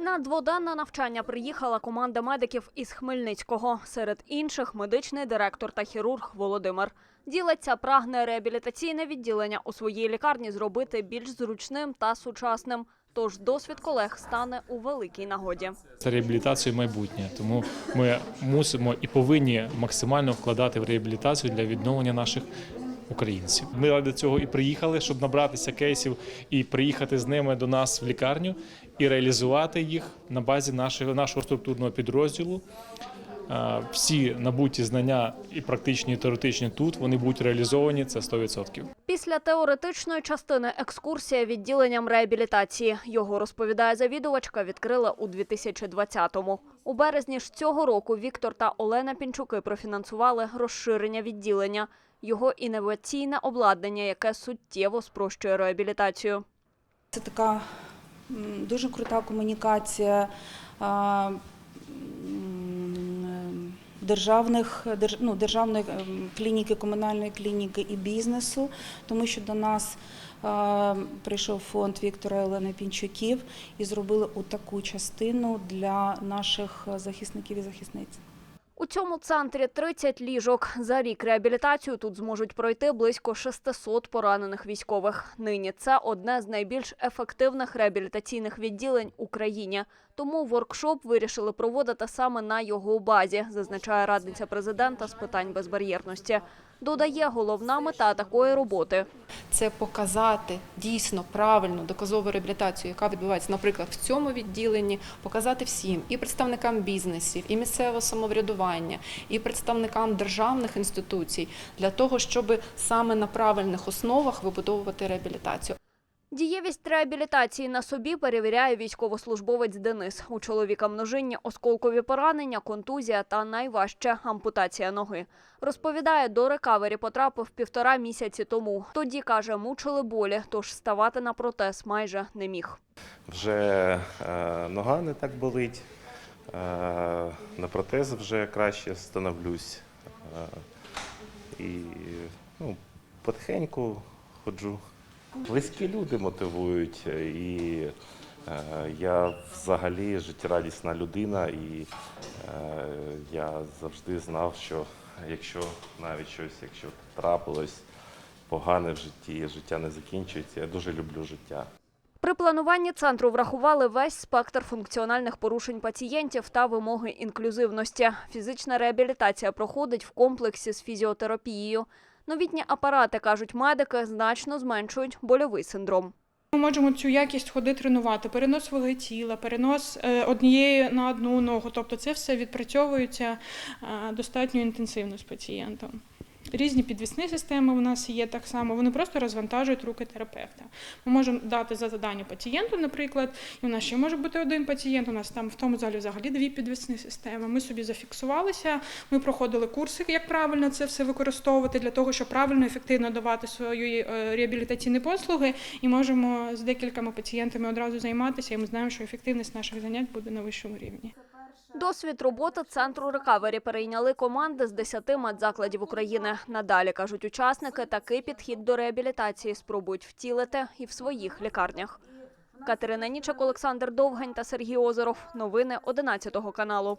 На дводенне навчання приїхала команда медиків із Хмельницького. Серед інших медичний директор та хірург Володимир. Ділиться, прагне реабілітаційне відділення у своїй лікарні зробити більш зручним та сучасним. Тож досвід колег стане у великій нагоді. Це реабілітація майбутнє, тому ми мусимо і повинні максимально вкладати в реабілітацію для відновлення наших українців. Ми ради цього і приїхали, щоб набратися кейсів і приїхати з ними до нас в лікарню і реалізувати їх на базі нашого нашого структурного підрозділу. Всі набуті знання і практичні, і теоретичні тут вони будуть реалізовані. Це 100%. Після теоретичної частини екскурсія відділенням реабілітації. Його розповідає завідувачка. Відкрила у 2020-му. У березні ж цього року Віктор та Олена Пінчуки профінансували розширення відділення. Його інноваційне обладнання, яке суттєво спрощує реабілітацію. Це така дуже крута комунікація державних, ну, державної клініки, комунальної клініки і бізнесу, тому що до нас прийшов фонд Віктора Олени Пінчуків і зробили таку частину для наших захисників і захисниць. У цьому центрі 30 ліжок. За рік реабілітацію тут зможуть пройти близько 600 поранених військових. Нині це одне з найбільш ефективних реабілітаційних відділень України. Тому воркшоп вирішили проводити саме на його базі, зазначає радниця президента з питань безбар'єрності. Додає, головна мета такої роботи це показати дійсно правильну доказову реабілітацію, яка відбувається, наприклад, в цьому відділенні, показати всім і представникам бізнесів, і місцевого самоврядування, і представникам державних інституцій для того, щоб саме на правильних основах вибудовувати реабілітацію. Дієвість реабілітації на собі перевіряє військовослужбовець Денис. У чоловіка множинні осколкові поранення, контузія та найважче ампутація ноги. Розповідає, до рекавері потрапив півтора місяці тому. Тоді каже, мучили болі, тож ставати на протез майже не міг. Вже е, нога не так болить, е, на протез вже краще становлюсь. Е, і ну, потихеньку ходжу. Близькі люди мотивують, і е, я взагалі життєрадісна людина, і е, я завжди знав, що якщо навіть щось, якщо трапилось погане в житті, життя не закінчується, я дуже люблю життя. При плануванні центру врахували весь спектр функціональних порушень пацієнтів та вимоги інклюзивності. Фізична реабілітація проходить в комплексі з фізіотерапією. Новітні апарати, кажуть медики, значно зменшують больовий синдром. Ми можемо цю якість ходи тренувати, перенос ваги тіла, перенос е, однієї на одну ногу. Тобто це все відпрацьовується е, достатньо інтенсивно з пацієнтом. Різні підвісні системи у нас є так само, вони просто розвантажують руки терапевта. Ми можемо дати за завдання пацієнту, наприклад, і у нас ще може бути один пацієнт, у нас там в тому залі взагалі дві підвісні системи. Ми собі зафіксувалися, ми проходили курси, як правильно це все використовувати для того, щоб правильно ефективно давати свої е, реабілітаційні послуги, і можемо з декількома пацієнтами одразу займатися, і ми знаємо, що ефективність наших занять буде на вищому рівні. Досвід роботи центру рекавері перейняли команди з 10 медзакладів України. Надалі кажуть учасники, такий підхід до реабілітації спробують втілити і в своїх лікарнях. Катерина Нічак, Олександр Довгань та Сергій Озеров. Новини 11 каналу.